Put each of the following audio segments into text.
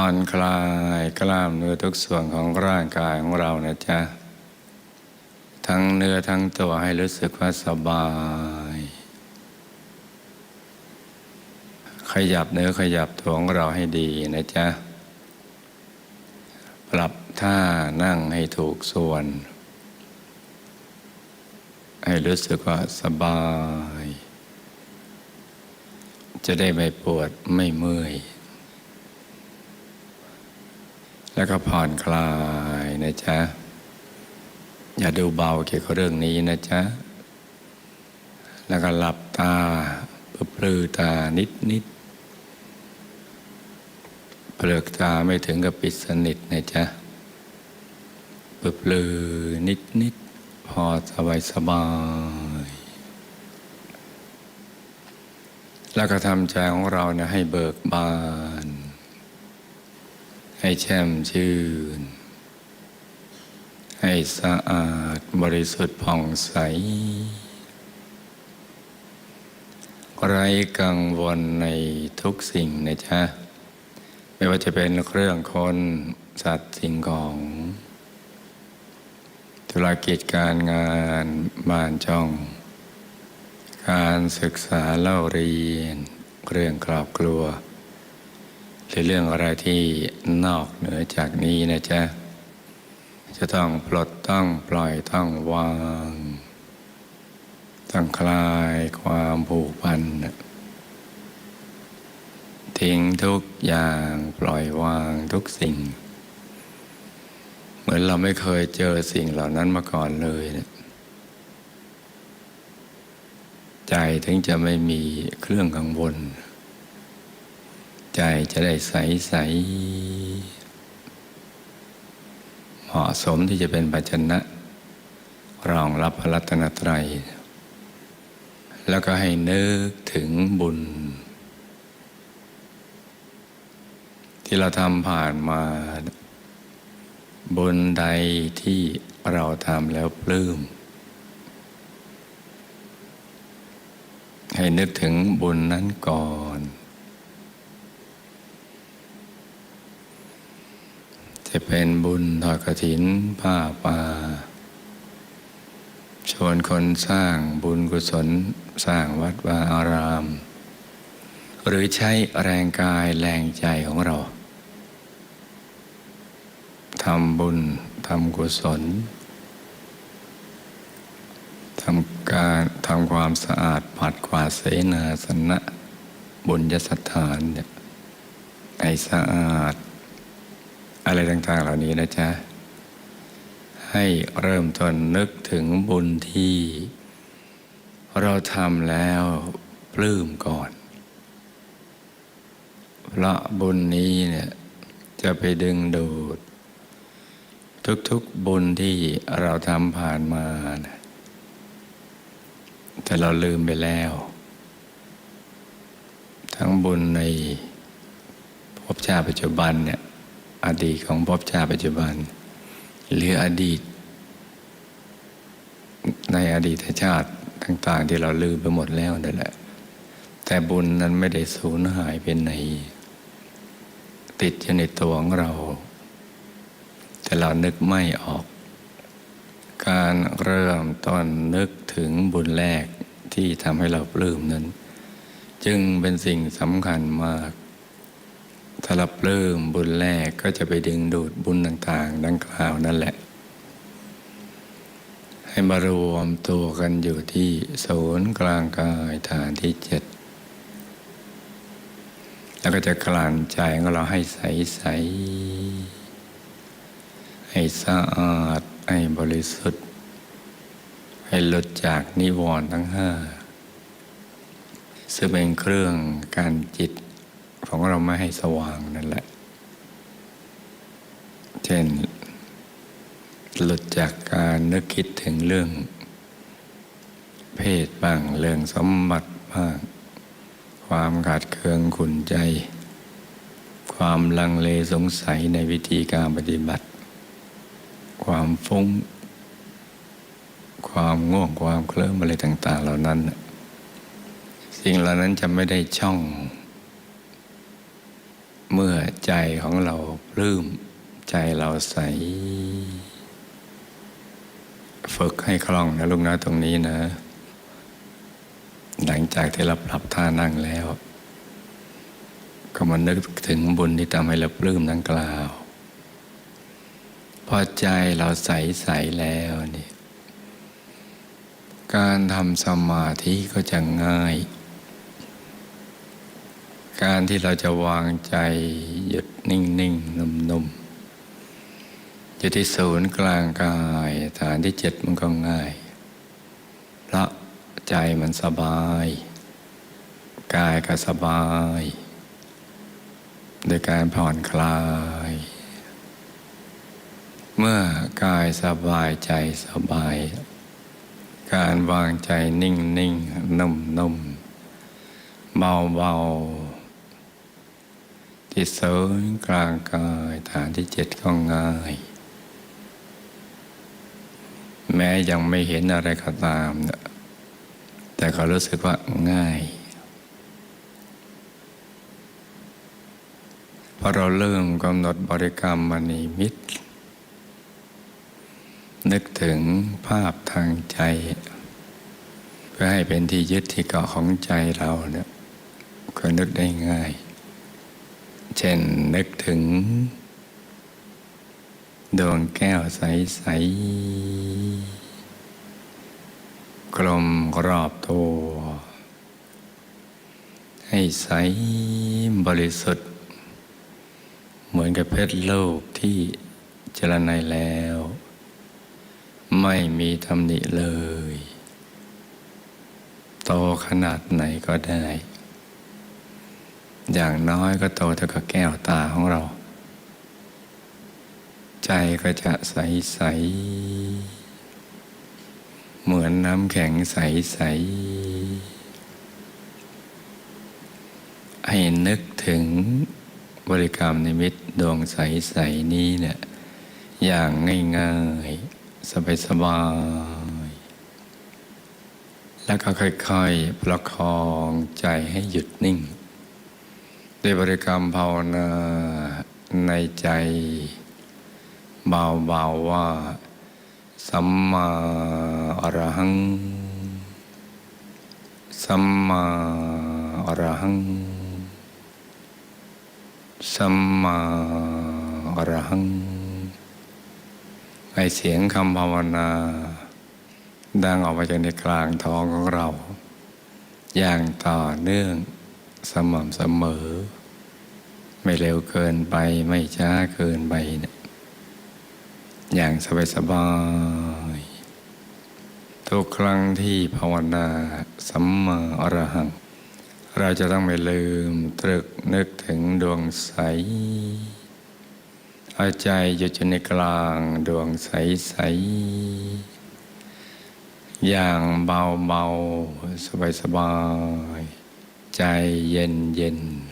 ผ่อนคลายกล้ามเนื้อทุกส่วนของร่างกายของเรานะจ๊ะ ทั้งเนื้อทั้งตัวให้รู้สึกว่าสบาย ขยับเนื้อขยับตัวของเราให้ดีนะจ๊ะ ปรับท่านั่งให้ถูกส่วน ให้รู้สึกว่าสบาย จะได้ไม่ปวดไม่เมื่อย แล้วก็ผ่อนคลายนะจ๊ะ อย่าดูเบาเกี่ยวกับเรื่องนี้นะจ๊ะ แล้วก็หลับตาเพื่อปลือตานิดนิดเปลือกตาไม่ถึงกับปิดสนิทนะจ๊ะเปลือนิดนิดพอสบายสบายแล้วก็ทำใจของเราเนี่ยให้เบิกบาน ให้แช่มชื่น ให้สะอาดบริสุทธิ์ผ่องใส ไร้กังวลในทุกสิ่งนะจ๊ะ ไม่ว่าจะเป็นเครื่องคนสัตว์สิ่งของธุรกิจการงานบ้านช่อง การศึกษาเล่าเรียน เรื่องครอบครัว หรือเรื่องอะไรที่นอกเหนือจากนี้นะจ๊ะ จะต้องปลดต้องปล่อยต้องวาง ต้องคลายความผูกพัน ทิ้งทุกอย่างปล่อยวางทุกสิ่ง เหมือนเราไม่เคยเจอสิ่งเหล่านั้นมาก่อนเลยนี่ยใจถึงจะไม่มีเครื่องกังวล ใจจะได้ใสใสเหมาะสมที่จะเป็นปัจจนะ รองรับพระรัตนตรัย แล้วก็ให้นึกถึงบุญ ที่เราทำผ่านมา บุญใดที่เราทำแล้วปลื้มให้นึกถึงบุญนั้นก่อน จะเป็นบุญทอดกระถินผ้าป่า ชวนคนสร้างบุญกุศลสร้างวัดวาอาราม หรือใช้แรงกายแรงใจของเราทำบุญทำกุศลทำการทำความสะอาดผัดกวาดเสนาสนะบุญยสถานเนี่ยให้สะอาด อะไรต่างๆ เหล่านี้นะจ๊ะ ให้เริ่มต้นนึกถึงบุญที่ เราทำแล้วปลื้มก่อน เพราะบุญนี้เนี่ยจะไปดึงดูด ทุกๆบุญที่เราทำผ่านมานะแต่เราลืมไปแล้ว ทั้งบุญในภพชาติปัจจุบันเนี่ย อดีตของภพชาติปัจจุบัน หรืออดีต ในอดีตชาติต่าง ๆ ที่เราลืมไปหมดแล้วนั่นแหละ แต่บุญนั้นไม่ได้สูญหายไปไหน ติดอยู่ในตัวของเรา แต่เรานึกไม่ออก การเริ่มต้นนึกถึงบุญแรกที่ทำให้เราปลื้มนั้น จึงเป็นสิ่งสำคัญมาก ถ้าเราปลื้มบุญแรกก็จะไปดึงดูดบุญต่างๆ ดังกล่าวนั่นแหละ ให้มารวมตัวกันอยู่ที่ศูนย์กลางกายฐานที่เจ็ดแล้วก็จะกลั่นใจของเราให้ใสใสๆให้สะอาด ให้บริสุทธิ์ ให้หลุดจากนิวรณ์ทั้งห้าซึ่งเป็นเครื่องการจิต ของเราไม่ให้สว่างนั่นแหละ เช่น หลุดจากการนึกคิดถึงเรื่อง เพศบ้างเรื่องสมบัติบ้าง ความขาดเคืองขุนใจ ความลังเลสงสัยในวิธีการปฏิบัติ ความฟุ้ง ความง่วงความเคลิ้มอะไรต่าง ๆ เหล่านั้น สิ่งเหล่านั้นจะไม่ได้ช่อง ใจของเราปลื้ม ใจเราใส ฝึกให้คล่องนะลูกนะตรงนี้นะ หลังจากที่เราปรับท่านั่งแล้ว ก็มานึกถึงบุญที่ทำให้เราปลื้มดังกล่าว พอใจเราใสใสแล้วนี่การทำสมาธิก็จะง่าย การที่เราจะวางใจหยุดนิ่งๆนุ่มๆอยู่ที่ศูนย์กลางกายฐานที่เจ็ดมันก็ง่ายเพราะใจมันสบาย กายก็สบาย โดยการผ่อนคลาย เมื่อกายสบายใจสบาย การวางใจนิ่งนิ่งนุ่มนุ่มเบาเบา ที่เสริญกลางกายฐานที่เจ็ดก็ง่าย แม้ยังไม่เห็นอะไรก็ตามนะแต่ก็รู้สึกว่าง่ายพอเราเริ่มกำหนดบริกรรมมณีมิตร นึกถึงภาพทางใจ เพื่อให้เป็นที่ยึดที่เกาะของใจเราเนี่ยก็นึกได้ง่าย เช่นนึกถึง ดวงแก้วใส ๆ กลมรอบตัว ให้ใสบริสุทธิ์ เหมือนกับเพชรโลกที่เจรไนแล้ว ไม่มีตำหนิเลย โตขนาดไหนก็ได้ อย่างน้อยก็โตเท่ากับแก้วตาของเรา ใจก็จะใสใสๆเหมือนน้ำแข็งใสใสๆให้นึกถึงบริกรรมนิมิตดวงใสใสๆนี้เนี่ยอย่างง่ายๆ สบายๆแล้วก็ค่อยๆ ประคองใจให้หยุดนิ่ง ด้บริกรรมภาวนาในใจเบาๆว่า สัมมาอรหัง สัมมาอรหัง สัมมาอรหังให้เสียงคำภาวนา ดังออกมาจากในกลางท้องของเรา อย่างต่อเนื่องสม่ำเสมอ ไม่เร็วเกินไปไม่ช้าเกินไปเนี่ยอย่างสบายสบายๆทุกครั้งที่ภาวนาสัมมาอรหัง เราจะต้องไม่ลืมตรึกนึกถึงดวงใสเอาใจอยู่ในกลางดวงใสใสๆอย่างเบาเบาสบายสบายๆใจเย็นเย็นๆ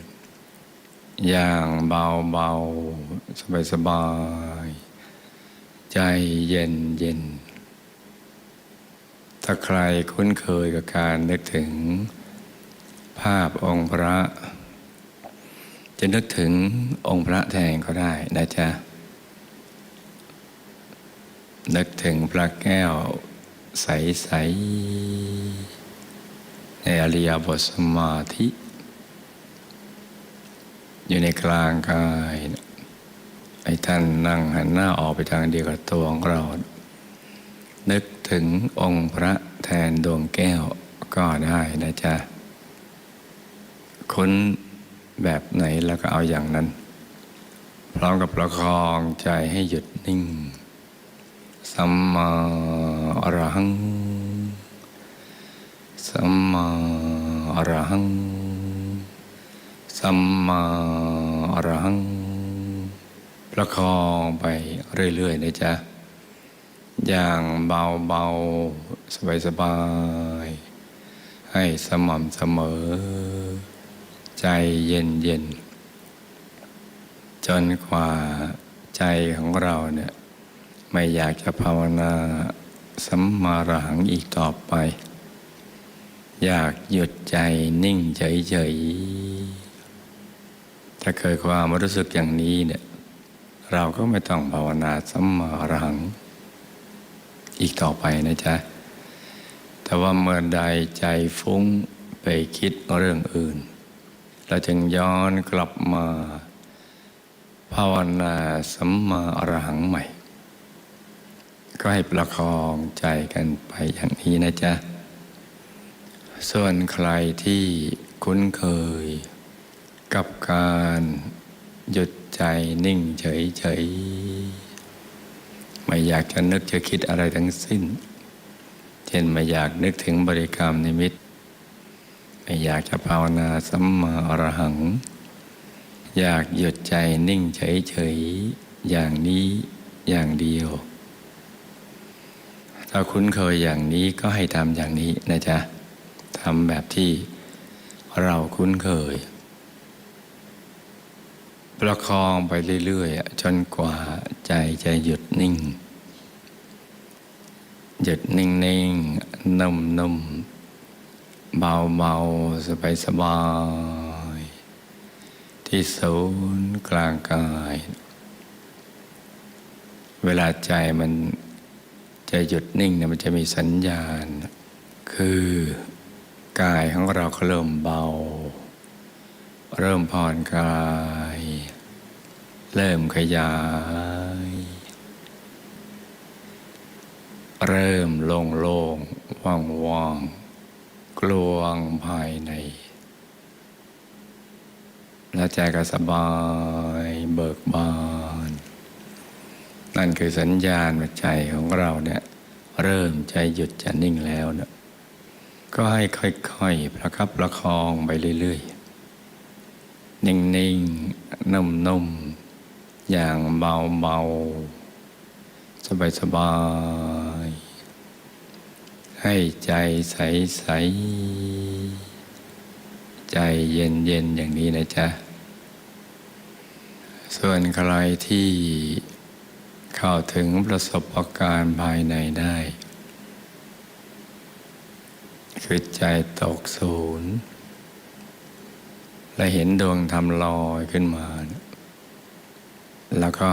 อย่างเบาเบาสบายสบายๆใจเย็นเย็น ถ้าใครคุ้นเคยกับการนึกถึง ภาพองค์พระ จะนึกถึงองค์พระแทนก็ได้นะจ๊ะ นึกถึงพระแก้วใส ๆ ในอริยบทสมาธิ อยู่ในกลางกายไอ้ท่านนั่งหันหน้าออกไปทางเดียวกับตัวของเรา นึกถึงองค์พระแทนดวงแก้วก็ได้นะจ๊ะ ค้นแบบไหนแล้วก็เอาอย่างนั้น พร้อมกับประคองใจให้หยุดนิ่ง สัมมาอรหัง สัมมาอรหัง สัมมาอรหัง ประคองไปเรื่อยๆนะจ๊ะ อย่างเบาๆ สบายๆ ให้สม่ำเสมอ ใจเย็นๆ จนกว่าใจของเราเนี่ย ไม่อยากจะภาวนาสัมมาอรหังอีกต่อไป อยากหยุดใจนิ่งเฉยๆ ถ้าเคยความรู้สึกอย่างนี้เนี่ยเราก็ไม่ต้องภาวนาสัมมาอรหัง อีกต่อไปนะจ๊ะ แต่ว่าเมื่อใดใจฟุ้งไปคิดเรื่องอื่น เราจึงย้อนกลับมาภาวนาสัมมาอรหังใหม่ ก็ให้ประคองใจกันไปอย่างนี้นะจ๊ะ ส่วนใครที่คุ้นเคย กับการหยุดใจนิ่งเฉยๆ ไม่อยากจะนึกจะคิดอะไรทั้งสิ้น เช่นไม่อยากนึกถึงบริกรรมนิมิต ไม่อยากจะภาวนาสัมมาอรหัง อยากหยุดใจนิ่งเฉยๆ อย่างนี้อย่างเดียว ถ้าคุ้นเคยอย่างนี้ก็ให้ทำอย่างนี้นะจ๊ะทำแบบที่เราคุ้นเคย ประคองไปเรื่อยๆจนกว่าใจจะหยุดนิ่ง หยุดนิ่งๆนุ่มๆเบาๆสบายๆที่ศูนย์กลางกาย เวลาใจมันจะหยุดนิ่งเนี่ยมันจะมีสัญญาณ คือกายของเราก็เริ่มเบา เริ่มผ่อนคลาย เริ่มขยาย เริ่มโล่งโล่งว่างว่างๆกลวงภายใน และใจก็สบายเบิกบาน นั่นคือสัญญาณว่าใจของเราเนี่ยเริ่มใจหยุดจะนิ่งแล้วเนี่ยก็ให้ค่อยๆ ประคับประคองไปเรื่อยๆ นิ่งๆ นุ่มๆ อย่างเบาๆสบายๆให้ใจใสๆใจเย็นๆอย่างนี้นะจ๊ะ ส่วนใครที่เข้าถึงประสบการณ์ภายในได้ คือใจตกศูนย์ และเห็นดวงธรรมลอยขึ้นมา แล้วก็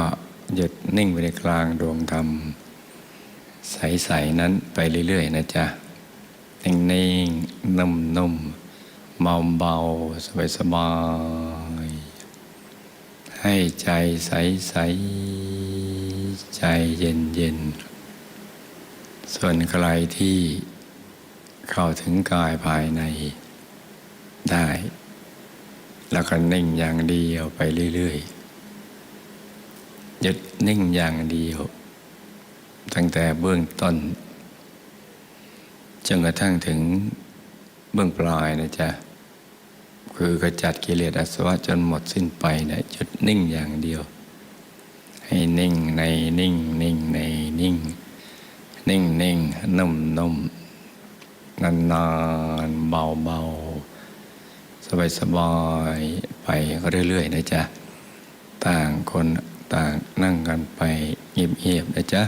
หยุดนิ่งไปในกลางดวงธรรม ใส ๆ นั้นไปเรื่อย ๆ นะจ๊ะนิ่งๆนุ่มๆเบาๆสบายๆให้ใจใสๆใจเย็นๆส่วนใครที่เข้าถึงกายภายในได้ แล้วก็นิ่งอย่างเดียวไปเรื่อย ๆ หยุดนิ่งอย่างเดียว ตั้งแต่เบื้องต้นจนกระทั่งถึงเบื้องปลายนะจ๊ะคือกระจัดกิเลสอาสวะจนหมดสิ้นไปนี่ยหยุดนิ่งอย่างเดียว ให้นิ่งในนิ่งนิ่งในนิ่ง นิ่งนิ่งนุ่มนุ่มนานนานเบาเบาสบายสบายไปเรื่อยๆนะจ๊ะ ต่างคน ต่างนั่งกันไปเงียบๆนะจ๊ะ